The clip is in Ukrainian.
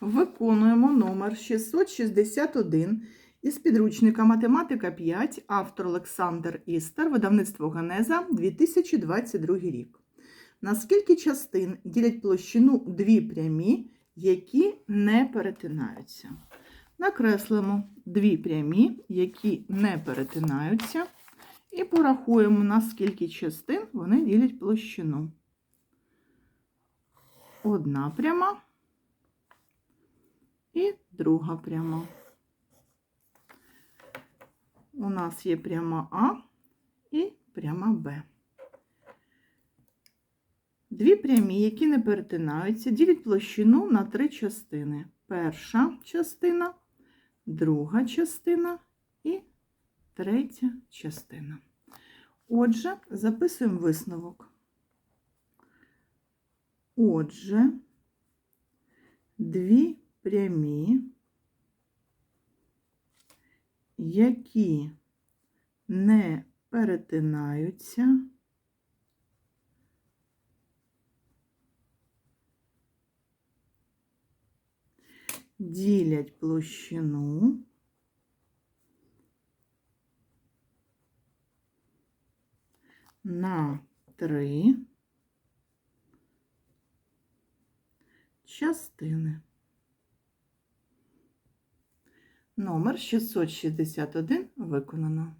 Виконуємо номер 661 із підручника Математика 5, автор Олександр Істер, видавництво Генеза, 2022 рік. На скільки частин ділять площину дві прямі, які не перетинаються? Накреслимо дві прямі, які не перетинаються, і порахуємо, на скільки частин вони ділять площину. Одна пряма друга пряма. У нас є пряма А і пряма Б. Дві прямі, які не перетинаються, ділять площину на три частини. Перша частина, друга частина і третя частина. Отже, записуємо висновок. Отже, дві прямі, які не перетинаються, ділять площину на три частини. Номер 661 виконано.